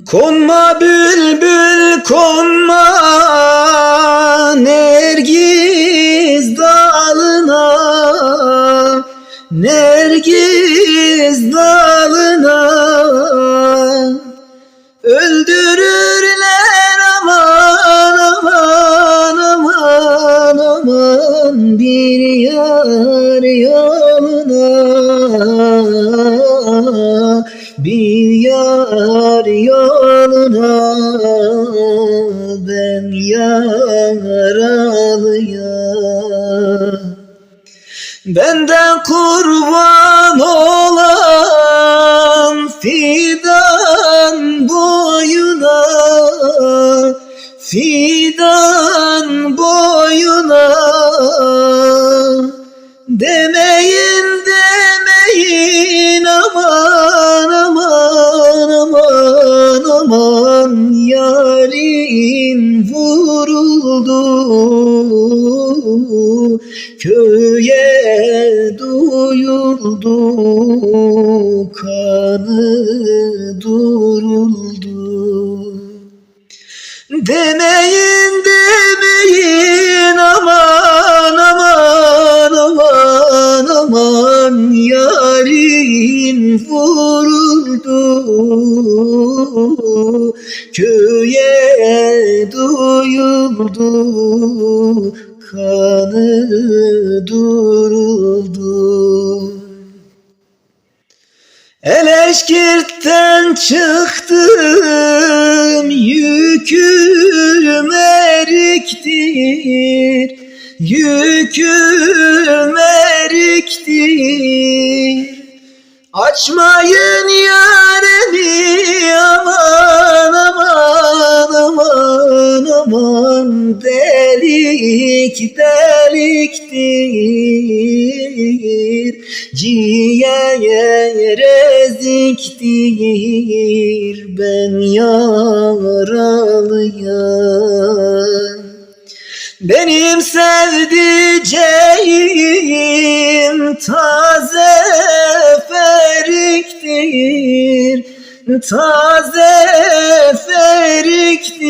Konma bülbül konma Nergiz Ben yaralıyım. Benden kurban olan fidan boyuna Fidan boyuna. Demeyin demeyin aman aman aman aman Yarim vuruldu. Köye duyuldu. Kanı duruldu. Demeyin köye duyuldu kanı duruldu. Eleşkirtten çıktım yüküm eriktir. Yüküm eriktir Açmayın yaremi aman aman aman aman. Delik deliktir. Ciğer eziktir Ben yaralıyım benim sevdiceğim taze feriktir. Taze feriktir.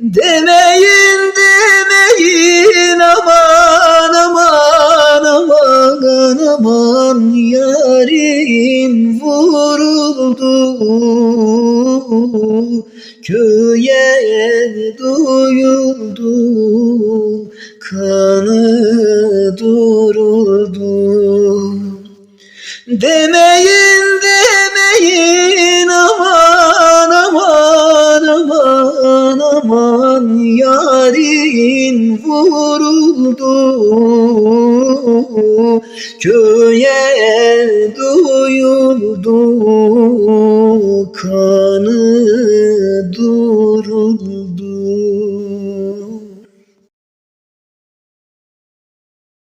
Demeyin demeyin aman aman aman aman Yarim vuruldu. Köye duyuldu zamanı duruldu. Demeyin demeyin aman aman aman aman Yarin vuruldu. Köye duyuldu Kanı duruldu.